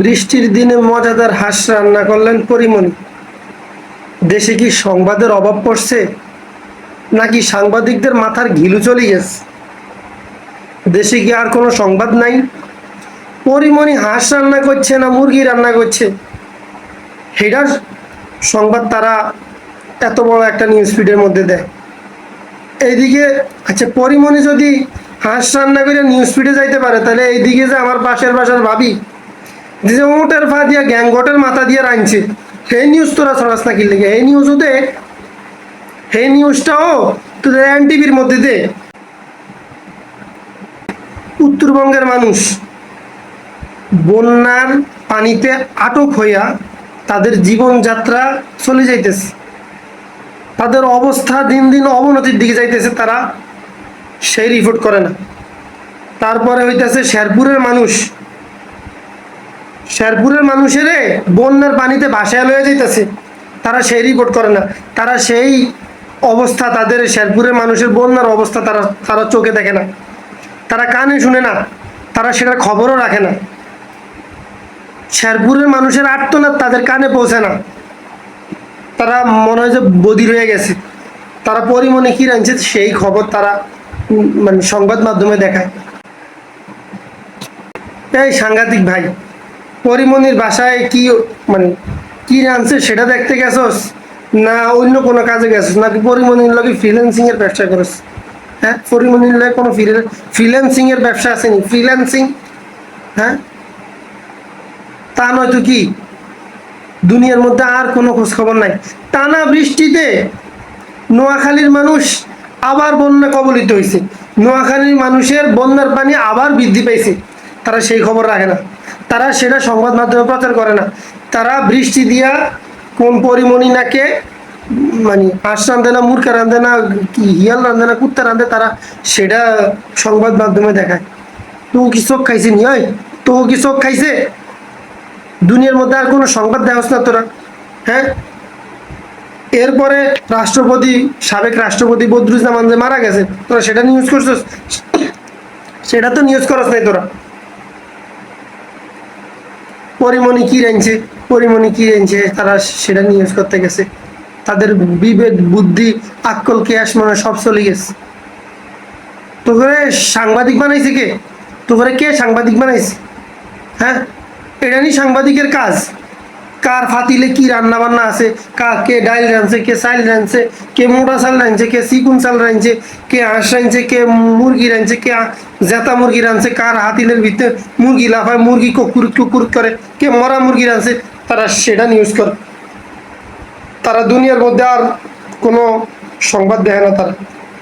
বৃষ্টির দিনে মজাদার হাঁস রান্না করলেন পরিমণি। দেশে কি সংবাদের অভাব পড়ছে? নাকি সাংবাদিকদের মাথার ঘিলু চলে গেছে? দেশে কি আর কোনো সংবাদ নাই? পরিমণি হাঁস রান্না করছে না মুরগি রান্না করছে? সেটার সংবাদ তারা এত বড় একটা নিউজ ফিডের মধ্যে দেয়। এইদিকে আচ্ছা পরিমণি যদি হাঁস রান্না করে নিউজ ফিডে যাইতে পারে, তাহলে এইদিকে যে আমার পাশের বাসার ভাবি যে ওটের ফা দিয়া গ্যাংগটের মাথা দিয়ে রাঁধছে, সেই নিউজ তোরা ছড়াস না কি লেগে? এই নিউজও দে। সেই নিউজটাও তোদের এন টিভির মধ্যে দে। উত্তরবঙ্গের মানুষ বন্যার পানিতে আটক হইয়া তাদের জীবনযাত্রা চলে যাইতেছে। তাদের অবস্থা দিন দিন অবনতির দিকে যাইতেছে তারা, সেই রিপোর্ট করে না। তারপরে হইতেছে শেরপুরের মানুষ শেরপুরের মানুষেরে বন্যার পানিতে ভাসায় লয়ে যাইতেছে। তারা সেই রিপোর্ট করে না। তারা সেই অবস্থা তাদের শেরপুরের মানুষের বন্যার অবস্থা তারা তারা চোখে দেখে না। তারা কানে শুনে না। তারা সেটার খবরও রাখে না। শেরপুরের মানুষের আর্তনাদ তাদের কানে পৌঁছে না। তারা মনে হয় যে বদির হয়ে গেছে। তারা পরিমণে কি রাঁধছে সেই খবর তারা মানে সংবাদ মাধ্যমে দেখায়। এই সাংঘাতিক ভাই। পরিমণির বাসায় কি মানে কি রাঁধছে সেটা দেখতে গেছস? না অন্য কোনো কাজে গেছস? নাকি পরিমণির লগে ফ্রিল্যান্সিং এর ব্যবসা করস হ্যাঁ? পরিমণির লগে কোনো ফ্রিল্যান্সিং এর ব্যবসা আসেনি? ফ্রিল্যান্সিং হ্যাঁ? তা নয়তো কি? দুনিয়ার মধ্যে আর কোনো খোঁজ খবর নাই। টানা বৃষ্টিতে নোয়াখালীর মানুষ আবার বন্যা কবলিত হয়েছে নোয়াখালীর মানুষের বন্যার পানি আবার বৃদ্ধি পেয়েছে তারা সেই খবর রাখে না। তারা সেটা সংবাদ মাধ্যমে প্রচার করে না। তারা বৃষ্টি দিয়া কোন পরিমণি নাকে মানে হাঁস রান্ধে না, মুরগা রান্ধে না, কি হিয়াল রান্ধে না, কুত্তা রান্ধে তারা সেটা সংবাদ মাধ্যমে দেখায়। তো কি চোখ খাইছে নি ওই তো কি চোখ খাইছে? দুনিয়ার মধ্যে আর কোনো সংবাদ দেওয়া না তোরা হ্যাঁ? এরপরে রাষ্ট্রপতি, সাবেক রাষ্ট্রপতি বদরুজ্জামান যে মারা গেছে, তোরা সেটা নিউজ করছিস? সেটা তো নিউজ করস নাই তোরা। পরিমণি কি রেঞ্জে পরিমণি কি রেঞ্জে তারা সেটা নিয়ে ইউজ করতে গেছে। তাদের বিবেক বুদ্ধি, আক্কল, কেয়াস মনে সব চলে গেছে। তো করে সাংবাদিক বানাইছে কে? তো করে কে সাংবাদিক বানাইছে? হ্যাঁ? এটা নিয়ে সাংবাদিকের কাজ। কার ফাতিলে কি রান্না বান্না আছে? কা কে ডাইল রাঁধছে, কে চাল রাঁধছে, কে মোটা চাল রাঁধছে, কে চিকুন চাল রাঁধছে, কে হাঁস রাঁধছে, কে মুরগি রাঁধছে, কে জেতা মুরগি রাঁধছে, কার হাতিলের ভিতরে মুরগি লাফায়, মুরগি কুকুর কুকুর করে, কে মরা মুরগি রাঁধছে, তারা সেটা নিউজ করে। তারা দুনিয়ার মধ্যে আর কোনো সংবাদ দেয় না তারা।